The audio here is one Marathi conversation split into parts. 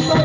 Oh,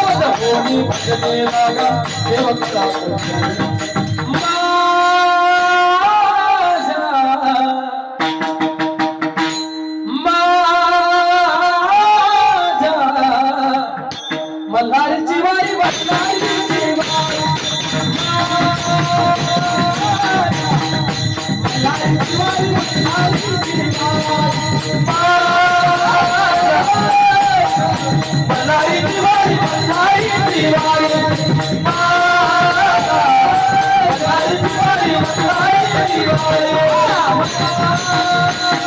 देवी भजते लागा देवता मल्हारची वारी Thank you.